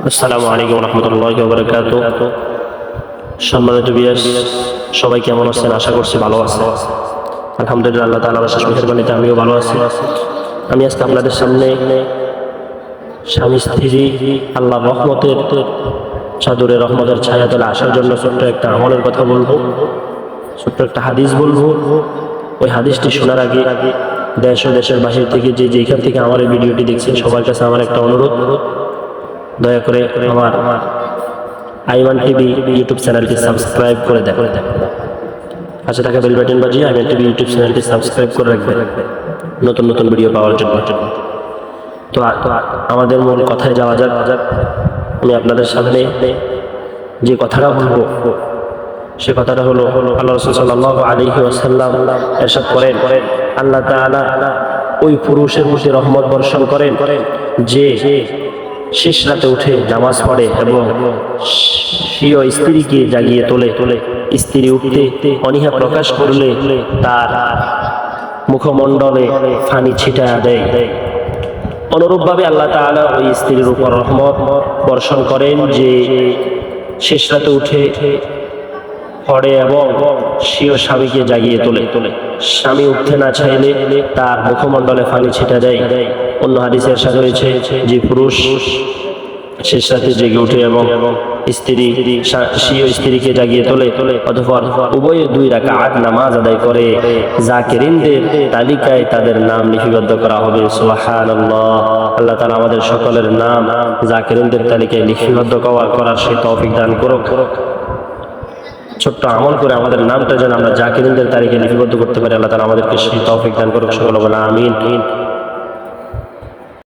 আসসালামু আলাইকুম রহমতুল্লাহ বরকাত। সম্মানিত বিয়াস সবাই কেমন আছেন? আশা করছি ভালো আছে আলহামদুলিল্লাহ, আল্লাহ তালা শেষ মেহরবানিতে আমিও ভালো আছি। আমি আজকে আপনাদের সামনে স্বামী স্ত্রী আল্লাহ রহমতের চাদরে রহমতের ছায়া তোলা আসার জন্য ছোট্ট একটা আমলের কথা বলব। ছোট্ট একটা হাদিস বলব। ওই হাদিসটি শোনার আগে দেশ ও দেশের বাহির থেকে যে যেখান থেকে আমার এই ভিডিওটি দেখছেন, সবার কাছে আমার একটা অনুরোধ। দয়া করে আমার আইমান টিভি ইউটিউব চ্যানেলটি সাবস্ক্রাইব করে দেন। পাশে থাকা বেল বাটন বাজিয়ে আইমান টিভি ইউটিউব চ্যানেলটি সাবস্ক্রাইব করে রাখবেন। নতুন নতুন ভিডিও পাওয়ার জন্য। তো আমাদের মূল কথায় যাওয়া যাক। আমি আপনাদের সামনে যে কথাটা বলব, সে কথাটা হলো, আল্লাহ আলহি আসাল্লাম এরশাদ করেন, আল্লাহ তাআলা ওই পুরুষের প্রতি রহমত বর্ষণ করেন, যে শেষ রাতে উঠে নামাজ পড়ে এবং স্বীয় স্ত্রীকে জাগিয়ে তোলে। তোলে স্ত্রী উঠতে অনীহা প্রকাশ করলে তার মুখমণ্ডলে ফানি ছিটা দেয়। অনুরূপভাবে আল্লাহ তালা ওই স্ত্রীর উপর রহমত বর্ষণ করেন যে শেষ রাতে উঠে পড়ে এবং স্বীয় স্বামীকে জাগিয়ে তোলে। তোলে স্বামী উঠতে না চাইলে তার মুখমণ্ডলে ফানি ছিটা দেয়। অন্য হাদিসের সাথে রয়েছে যে পুরুষ শেষ সাথে জেগে উঠে এবং স্ত্রী স্বীয় স্ত্রীকে জাগিয়ে তোলে অথবা উভয়ে দুই রাখা আট নামাজ আদায় করে। জাকিরিনদের তালিকায় তাদের নাম লিপিবদ্ধ করা হবে। সুবহান আল্লাহ তালা আমাদের সকলের নাম জাকিরিনদের তালিকায় লিপিবদ্ধ করা- করার সে তৌফিক দান করুক। ছোট্ট আমল করে আমাদের নামটা যেন আমরা জাকিরিনদের তারিখে লিপিবদ্ধ করতে পারি, আল্লাহ তালা আমাদেরকে সেই তৌফিক দান করুক, সকল বলে আমিন।